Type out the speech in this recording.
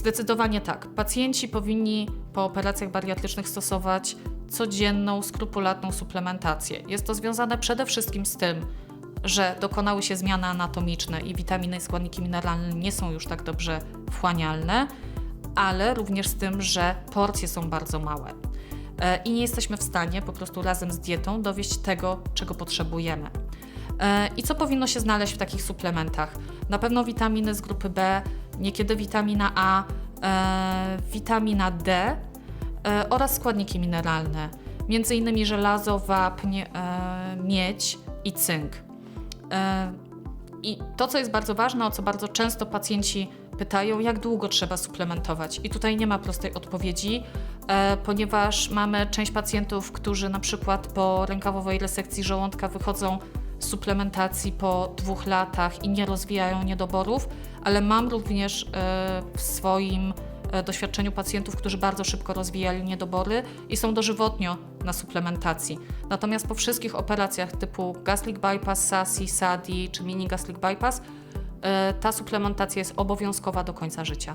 Zdecydowanie tak. Pacjenci powinni po operacjach bariatrycznych stosować codzienną, skrupulatną suplementację. Jest to związane przede wszystkim z tym, że dokonały się zmiany anatomiczne i witaminy i składniki mineralne nie są już tak dobrze wchłanialne, ale również z tym, że porcje są bardzo małe. E, I nie jesteśmy w stanie po prostu razem z dietą dowieść tego, czego potrzebujemy. E, I co powinno się znaleźć w takich suplementach? Na pewno witaminy z grupy B, niekiedy witamina A, witamina D e, oraz składniki mineralne, innymi żelazo, wapń, e, miedź i cynk. E, I to, co jest bardzo ważne, o co bardzo często pacjenci pytają, jak długo trzeba suplementować. I tutaj nie ma prostej odpowiedzi, e, ponieważ mamy część pacjentów, którzy na przykład po rękawowej resekcji żołądka wychodzą suplementacji po dwóch latach i nie rozwijają niedoborów, ale mam również e, w swoim e, doświadczeniu pacjentów, którzy bardzo szybko rozwijali niedobory i są dożywotnio na suplementacji. Natomiast po wszystkich operacjach typu gastric bypass, SASI, SADI czy mini gastric bypass, e, ta suplementacja jest obowiązkowa do końca życia.